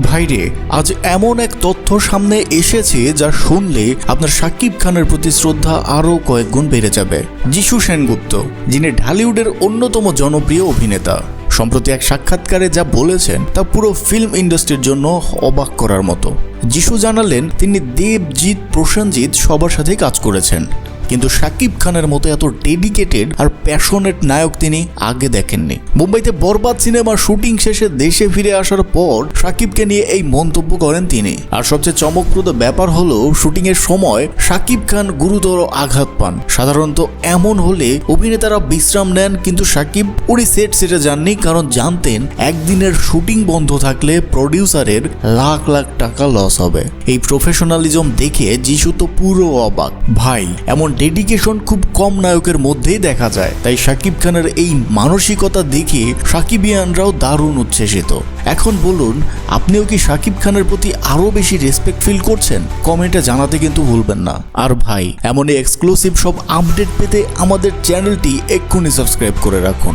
ভাইরে, আজ এমন এক তথ্য সামনে এসেছে যা শুনলে আপনার সাকিব খানের প্রতি শ্রদ্ধা আরও কয়েক গুণ বেড়ে যাবে। যিশু সেনগুপ্ত, যিনি ঢালিউডের অন্যতম জনপ্রিয় অভিনেতা। সম্প্রতি এক সাক্ষাৎকারে যা বলেছেন, তা পুরো ফিল্ম ইন্ডাস্ট্রির জন্য অবাক করার মতো। যিশু জানালেন, তিনি দেবজিৎ প্রসেনজিৎ সবার সাথেই কাজ করেছেন। কিন্তু শাকিব খানের মতো এত ডেডিকেটেড আর প্যাশনেট নায়ক তিনি আগে দেখেননি। মুম্বাইতে বরবাদ সিনেমার শুটিং শেষে দেশে ফিরে আসার পর শাকিবকে নিয়ে এই মন্তব্য করেন তিনি। আর সবচেয়ে চমকপ্রদ ব্যাপার হলো, শুটিং এর সময় শাকিব খান গুরুতর আঘাত পান। সাধারণত এমন হলে অভিনেতারা বিশ্রাম নেন, কিন্তু শাকিব উনি সেট সেটে যাননি, কারণ জানতেন একদিনের শুটিং বন্ধ থাকলে প্রডিউসারের লাখ লাখ টাকা লস হবে। এই প্রফেশনালিজম দেখে যিশু তো পুরো অবাক। ভাই, এমন ডেডিকেশন খুব কম নায়কের মধ্যেই দেখা যায়। তাই শাকিব খানের এই মানসিকতা দেখে সাকিবিয়ানরাও দারুণ উচ্ছ্বসিত। এখন বলুন, আপনিও কি শাকিব খানের প্রতি আরও বেশি রেসপেক্ট ফিল করছেন? কমেন্টে জানাতে কিন্তু ভুলবেন না। আর ভাই, এমনই এক্সক্লুসিভ সব আপডেট পেতে আমাদের চ্যানেলটি এক্ষুনি সাবস্ক্রাইব করে রাখুন।